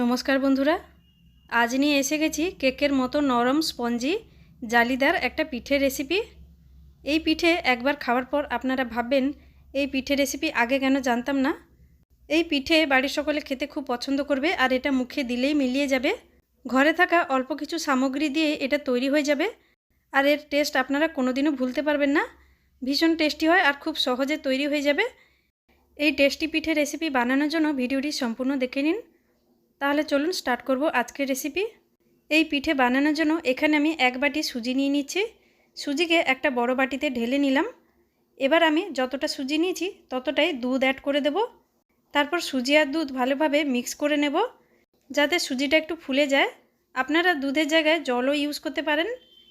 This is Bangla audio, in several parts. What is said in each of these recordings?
নমস্কার বন্ধুরা। আজ নিয়ে এসে গেছি কেকের মতো নরম স্পঞ্জি, জালিদার একটা পিঠে রেসিপি এই পিঠে একবার খাওয়ার পর আপনারা ভাববেন, এই পিঠে রেসিপি আগে কেন জানতাম না? এই পিঠে বাড়ির সকলে খেতে খুব পছন্দ করবে আর এটা মুখে দিলেই মিলিয়ে যাবে। ঘরে থাকা অল্প কিছু সামগ্রী দিয়ে এটা তৈরি হয়ে যাবে। আর এর টেস্ট আপনারা কোনোদিনও ভুলতে পারবেন না। ভীষণ টেস্টি হয় আর খুব সহজে তৈরি হয়ে যাবে। এই টেস্টি পিঠে রেসিপি বানানোর জন্য ভিডিওটি সম্পূর্ণ দেখে নিন। তাহলে চলুন স্টার্ট করব আজকের রেসিপি এই পিঠে বানানোর জন্য এখানে আমি এক বাটি সুজি নিয়ে নিচ্ছি। সুজিকে একটা বড় বাটিতে ঢেলে নিলাম। এবার আমি যতটা সুজি নিয়েছি ততটাই দুধ অ্যাড করে দেব। তারপর সুজি আর দুধ ভালোভাবে মিক্স করে নেব, যাতে সুজিটা একটু ফুলে যায়। আপনারা দুধের জায়গায় জলও ইউজ করতে পারেন,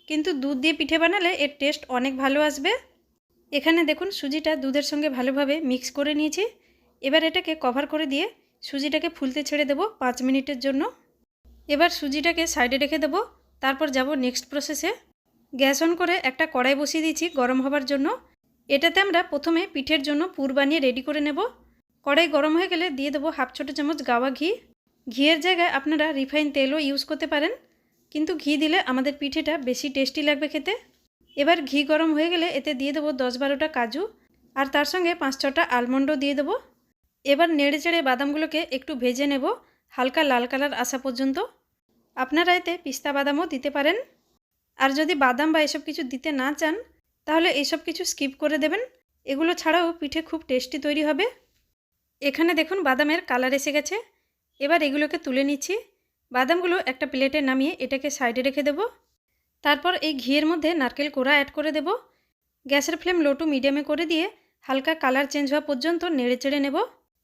কিন্তু দুধ দিয়ে পিঠে বানালে এর টেস্ট অনেক ভালো আসবে। এখানে দেখুন সুজিটা দুধের সঙ্গে ভালোভাবে মিক্স করে নিয়েছি। এবার এটাকে কভার করে দিয়ে সুজিটাকে ফুলতে ছেড়ে দেবো পাঁচ মিনিটের জন্য। এবার সুজিটাকে সাইডে রেখে দেবো। তারপর যাব নেক্সট প্রসেসে গ্যাস অন করে একটা কড়াই বসিয়ে দিয়েছি গরম হবার জন্য। এটাতে আমরা প্রথমে পিঠের জন্য পুর বানিয়ে রেডি করে নেব। কড়াই গরম হয়ে গেলে দিয়ে দেবো হাফ ছোটো চামচ গাওয়া ঘি। ঘিয়ের জায়গায় আপনারা রিফাইন তেলও ইউজ করতে পারেন। কিন্তু ঘি দিলে আমাদের পিঠেটা বেশি টেস্টি লাগবে খেতে। এবার ঘি গরম হয়ে গেলে এতে দিয়ে দেবো দশ বারোটা কাজু। আর তার সঙ্গে পাঁচ ছটা আলমন্ডও দিয়ে দেবো। এবার নেড়ে চেড়ে বাদামগুলোকে একটু ভেজে নেব, হালকা লাল কালার আসা পর্যন্ত। আপনারা এতে পিস্তা বাদামও দিতে পারেন। আর যদি বাদাম বা এসব কিছু দিতে না চান, তাহলে এসব কিছু স্কিপ করে দেবেন। এগুলো ছাড়াও পিঠে খুব টেস্টি তৈরি হবে। এখানে দেখুন বাদামের কালার এসে গেছে। এবার এগুলোকে তুলে নিচ্ছি। বাদামগুলো একটা প্লেটে নামিয়ে এটাকে সাইডে রেখে দেব। তারপর এই ঘিয়ের মধ্যে নারকেল কোড়া অ্যাড করে দেব। গ্যাসের ফ্লেম লো টু মিডিয়ামে করে দিয়ে হালকা কালার চেঞ্জ হওয়া পর্যন্ত নেড়ে চেড়ে নেব।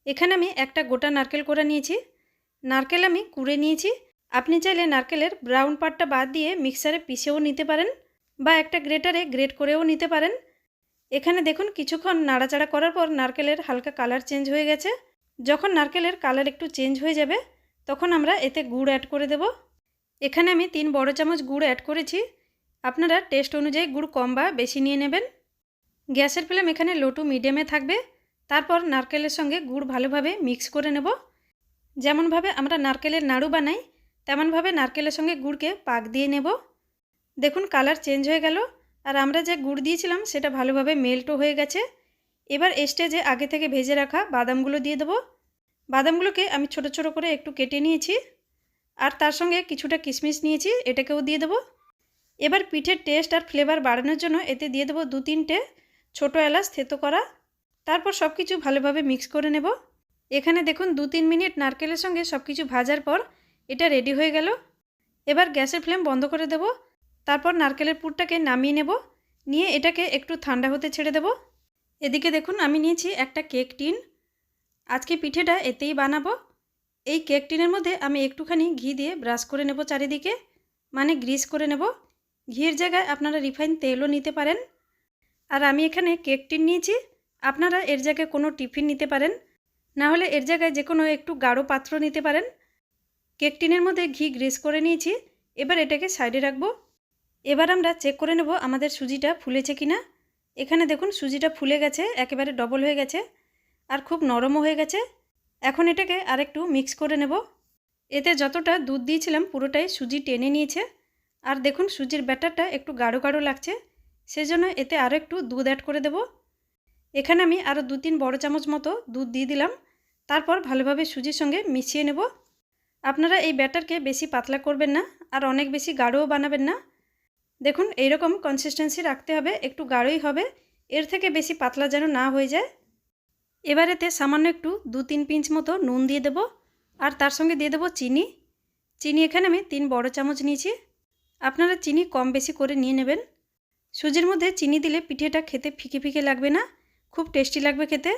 এখানে আমি একটা গোটা নারকেল কোড়া নিয়েছি। নারকেল আমি কুড়ে নিয়েছি। আপনি চাইলে নারকেলের ব্রাউন পার্টটা বাদ দিয়ে মিক্সারে পিষেও নিতে পারেন বা একটা গ্রেটারে গ্রেট করেও নিতে পারেন। এখানে দেখুন কিছুক্ষণ নাড়াচাড়া করার পর নারকেলের হালকা কালার চেঞ্জ হয়ে গেছে। যখন নারকেলের কালার একটু চেঞ্জ হয়ে যাবে, তখন আমরা এতে গুড় অ্যাড করে দেব। এখানে আমি তিন বড় চামচ গুড় অ্যাড করেছি। আপনারা টেস্ট অনুযায়ী গুড় কম বা বেশি নিয়ে নেবেন। গ্যাসের ফ্লেম এখানে লো টু মিডিয়ামে থাকবে। তারপর নারকেলের সঙ্গে গুড় ভালোভাবে মিক্স করে নেব। যেমনভাবে আমরা নারকেলের নাড়ু বানাই, তেমনভাবে নারকেলের সঙ্গে গুড়কে পাক দিয়ে নেব। দেখুন কালার চেঞ্জ হয়ে গেল, আর আমরা যে গুড় দিয়েছিলাম সেটা ভালোভাবে মেল্টও হয়ে গেছে। এবার স্টেজে আগে থেকে ভেজে রাখা বাদামগুলো দিয়ে দেবো। বাদামগুলোকে আমি ছোট ছোট করে একটু কেটে নিয়েছি, আর তার সঙ্গে কিছুটা কিশমিশ নিয়েছি, এটাকেও দিয়ে দেবো। এবার পিঠের টেস্ট আর ফ্লেভার বাড়ানোর জন্য এতে দিয়ে দেবো দু তিনটে ছোটো এলাচ থেতো করা তারপর সব কিছু ভালোভাবে মিক্স করে নেব। এখানে দেখুন দু তিন মিনিট নারকেলের সঙ্গে সব কিছু ভাজার পর এটা রেডি হয়ে গেল। এবার গ্যাসের ফ্লেম বন্ধ করে দেব। তারপর নারকেলের পুরটাকে নামিয়ে নেব। নিয়ে এটাকে একটু ঠান্ডা হতে ছেড়ে দেব। এদিকে দেখুন আমি নিয়েছি একটা কেক টিন। আজকে পিঠেটা এতেই বানাবো। এই কেক টিনের মধ্যে আমি একটুখানি ঘি দিয়ে ব্রাশ করে নেব চারিদিকে। মানে গ্রিস করে নেব। ঘিয়ের জায়গায় আপনারা রিফাইন তেলও নিতে পারেন। আর আমি এখানে কেক টিন নিয়েছি। আপনারা এর জায়গায় কোনো টিফিন নিতে পারেন, না হলে এর জায়গায় যে কোনো একটু গাঢ় পাত্র নিতে পারেন। কেক টিনের মধ্যে ঘি গ্রেস করে নিয়েছি, এবার এটাকে সাইডে রাখব। এবার আমরা চেক করে নেব আমাদের সুজিটা ফুলেছে কি না এখানে দেখুন সুজিটা ফুলে গেছে, একেবারে ডবল হয়ে গেছে, আর খুব নরমও হয়ে গেছে। এখন এটাকে আরেকটু মিক্স করে নেব। এতে যতটা দুধ দিয়েছিলাম পুরোটাই সুজি টেনে নিয়েছে। আর দেখুন সুজির ব্যাটারটা একটু গাঢ় গাঢ় লাগছে, সেজন্য এতে আরও একটু দুধ অ্যাড করে দেবো। এখানে আমি আরও দু তিন বড় চামচ মতো দুধ দিয়ে দিলাম। তারপর ভালোভাবে সুজির সঙ্গে মিশিয়ে নেব। আপনারা এই ব্যাটারকে বেশি পাতলা করবেন না, আর অনেক বেশি গাঢ়ও বানাবেন না। দেখুন, এইরকম কনসিস্টেন্সি রাখতে হবে, একটু গাঢ়ই হবে। এর থেকে বেশি পাতলা যেন না হয়ে যায়। এবার এতে সামান্য একটু দু তিন পিঞ্চ মতো নুন দিয়ে দেব, আর তার সঙ্গে দিয়ে দেবো চিনি। চিনি এখানে আমি তিন বড় চামচ নিয়েছি। আপনারা চিনি কম বেশি করে নিয়ে নেবেন। সুজির মধ্যে চিনি দিলে পিঠেটা খেতে ফিকে ফিকে লাগবে না। খুব টেস্টি লাগবে খেতে।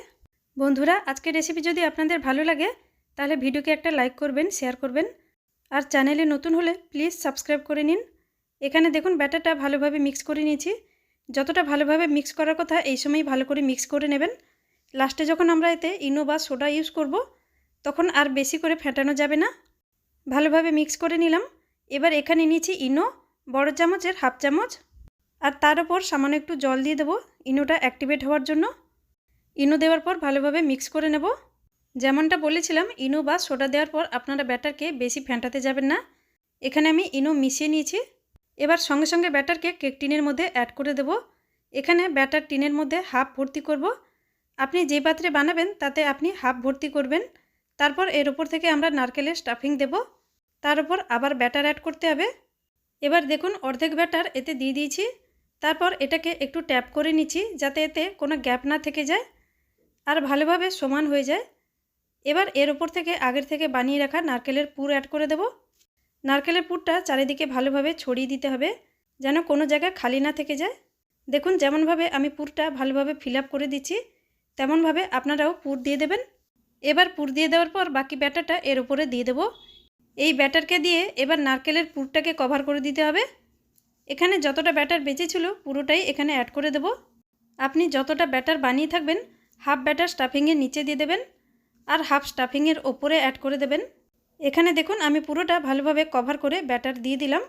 বন্ধুরা, আজকের রেসিপি যদি আপনাদের ভালো লাগে, তাহলে ভিডিওকে একটা লাইক করবেন শেয়ার করবেন। আর চ্যানেলে নতুন হলে প্লিজ সাবস্ক্রাইব করে নিন। এখানে দেখুন ব্যাটারটা ভালোভাবে মিক্স করে নিয়েছি। যতটা ভালোভাবে মিক্স করার কথা, এই সময় ভালো করে মিক্স করে নেবেন। লাস্টে যখন আমরা এতে ইনো বা সোডা ইউজ করব, তখন আর বেশি করে ফেটানো যাবে না। ভালোভাবে মিক্স করে নিলাম। এবার এখানে নিয়েছি ইনো, বড় চামচের হাফ চামচ। আর তার ওপর সামান্য একটু জল দিয়ে দেবো। ইনোটা অ্যাক্টিভেট হওয়ার জন্য। ইনো দেওয়ার পর ভালোভাবে মিক্স করে নেব। যেমনটা বলেছিলাম, ইনো বা সোডা দেওয়ার পর আপনারা ব্যাটারকে বেশি ফ্যান্টাতে যাবেন না। এখানে আমি ইনো মিশিয়ে নিয়েছি। এবার সঙ্গে সঙ্গে ব্যাটারকে কেক টিনের মধ্যে অ্যাড করে দেব। এখানে ব্যাটার টিনের মধ্যে হাফ ভর্তি করব। আপনি যে পাত্রে বানাবেন, তাতে আপনি হাফ ভর্তি করবেন। তারপর এর ওপর থেকে আমরা নারকেলের স্টাফিং দেব। তার উপর আবার ব্যাটার অ্যাড করতে হবে। এবার দেখুন, অর্ধেক ব্যাটার এতে দিয়ে দিয়েছি। তারপর এটাকে একটু ট্যাপ করে নিচ্ছি, যাতে এতে কোনো গ্যাপ না থেকে যায়। আর ভালোভাবে সমান হয়ে যায়। এবার এর ওপর থেকে আগের থেকে বানিয়ে রাখা নারকেলের পুর অ্যাড করে দেব। নারকেলের পুরটা চারিদিকে ভালোভাবে ছড়িয়ে দিতে হবে, যেন কোনো জায়গায় খালি না থেকে যায়। দেখুন, যেমনভাবে আমি পুরটা ভালোভাবে ফিল আপ করে দিচ্ছি, তেমনভাবে আপনারাও পুর দিয়ে দেবেন। এবার পুর দিয়ে দেওয়ার পর বাকি ব্যাটারটা এর উপরে দিয়ে দেব। এই ব্যাটারকে দিয়ে এবার নারকেলের পুরটাকে কভার করে দিতে হবে। এখানে যতটা ব্যাটার বেঁচেছিল পুরোটাই এখানে অ্যাড করে দেব। আপনি যতটা ব্যাটার বানিয়ে থাকবেন হাফ ব্যাটার স্টাফিংয়ের নিচে দিয়ে দেবেন আর হাফ স্টাফিংয়ের ওপরে অ্যাড করে দেবেন। এখানে দেখুন আমি পুরোটা ভালোভাবে কভার করে ব্যাটার দিয়ে দিলাম।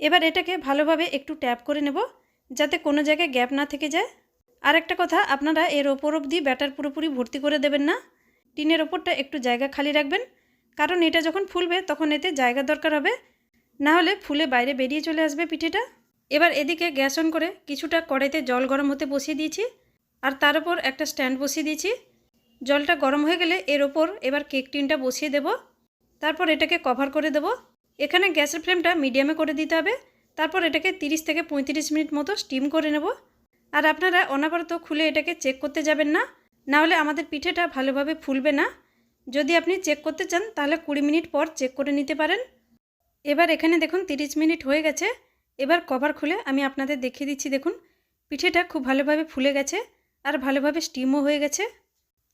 এবার এটাকে ভালোভাবে একটু ট্যাপ করে নেব যাতে কোনো জায়গায় গ্যাপ না থেকে যায়। আর একটা কথা, আপনারা এর ওপর অবধি ব্যাটার পুরোপুরি ভর্তি করে দেবেন না। টিনের ওপরটা একটু জায়গা খালি রাখবেন, কারণ এটা যখন ফুলবে তখন এতে জায়গা দরকার হবে। না হলে ফুলে বাইরে বেরিয়ে চলে আসবে পিঠেটা। এবার এদিকে গ্যাস অন করে কিছুটা কড়াইতে জল গরম হতে বসিয়ে দিয়েছি। আর তার উপর একটা স্ট্যান্ড বসিয়ে দিয়েছি। জলটা গরম হয়ে গেলে এর ওপর এবার কেক টিনটা বসিয়ে দেব। তারপর এটাকে কভার করে দেব। এখানে গ্যাসের ফ্লেমটা মিডিয়ামে করে দিতে হবে। তারপর এটাকে 30 থেকে পঁয়ত্রিশ মিনিট মতো স্টিম করে নেব। আর আপনারা অনাবরত খুলে এটাকে চেক করতে যাবেন না। না হলে আমাদের পিঠেটা ভালোভাবে ফুলবে না। যদি আপনি চেক করতে চান, তাহলে কুড়ি মিনিট পর চেক করে নিতে পারেন। এবার এখানে দেখুন 30 মিনিট হয়ে গেছে। এবার কভার খুলে আমি আপনাদের দেখিয়ে দিচ্ছি। দেখুন, পিঠেটা খুব ভালোভাবে ফুলে গেছে। আর ভালোভাবে স্টিমও হয়ে গেছে।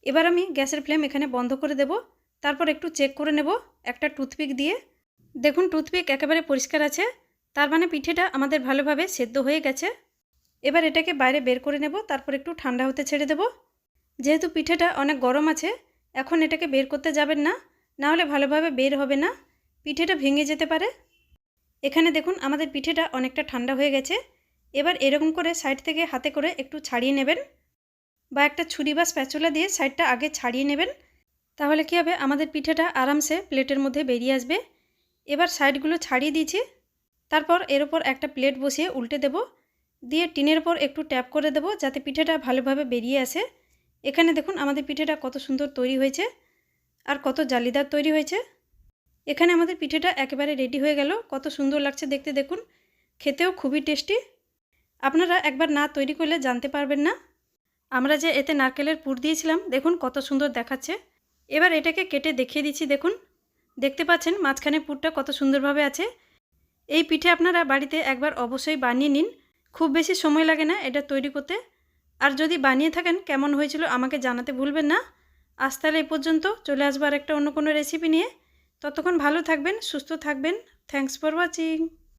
এবার আমি গ্যাসের ফ্লেম এখানে বন্ধ করে দেব। তারপর একটু চেক করে নেব একটা টুথপিক দিয়ে। দেখুন, টুথপিক একেবারে পরিষ্কার আছে। তার মানে পিঠেটা আমাদের ভালোভাবে সেদ্ধ হয়ে গেছে। এবার এটাকে বাইরে বের করে নেব, তারপর একটু ঠান্ডা হতে ছেড়ে দেব। যেহেতু পিঠেটা অনেক গরম আছে, এখন এটাকে বের করতে যাবেন না না হলে ভালোভাবে বের হবে না। পিঠেটা ভেঙে যেতে পারে। এখানে দেখুন, আমাদের পিঠেটা অনেকটা ঠান্ডা হয়ে গেছে। এবার এরকম করে সাইড থেকে হাতে করে একটু ছাড়িয়ে নেবেন। বা একটা ছুরি বা স্প্যাচুলা দিয়ে সাইডটা আগে ছাড়িয়ে নেবেন। তাহলে কী হবে? আমাদের পিঠেটা আরামসে প্লেটের মধ্যে বেরিয়ে আসবে। এবার সাইডগুলো ছাড়িয়ে দিয়েছি। তারপর এর ওপর একটা প্লেট বসিয়ে উল্টে দেব। দিয়ে টিনের ওপর একটু ট্যাপ করে দেব যাতে পিঠেটা ভালোভাবে বেরিয়ে আসে। এখানে দেখুন আমাদের পিঠেটা কত সুন্দর তৈরি হয়েছে আর কত জালিদার তৈরি হয়েছে। এখানে আমাদের পিঠেটা একেবারে রেডি হয়ে গেল। কত সুন্দর লাগছে দেখতে দেখুন। খেতেও খুবই টেস্টি। আপনারা একবার না তৈরি করলে জানতে পারবেন না। আমরা যে এতে নারকেলের পুর দিয়েছিলাম, দেখুন কত সুন্দর দেখাচ্ছে। এবার এটাকে কেটে দেখিয়ে দিচ্ছি, দেখুন। দেখতে পাচ্ছেন মাঝখানে পুরটা কত সুন্দরভাবে আছে। এই পিঠে আপনারা বাড়িতে একবার অবশ্যই বানিয়ে নিন। খুব বেশি সময় লাগে না এটা তৈরি করতে। আর যদি বানিয়ে থাকেন, কেমন হয়েছিল আমাকে জানাতে ভুলবেন না। আজ তাহলে এই পর্যন্ত চলে আসবার একটা অন্য কোনো রেসিপি নিয়ে। ততক্ষণ ভালো থাকবেন, সুস্থ থাকবেন। Thanks for watching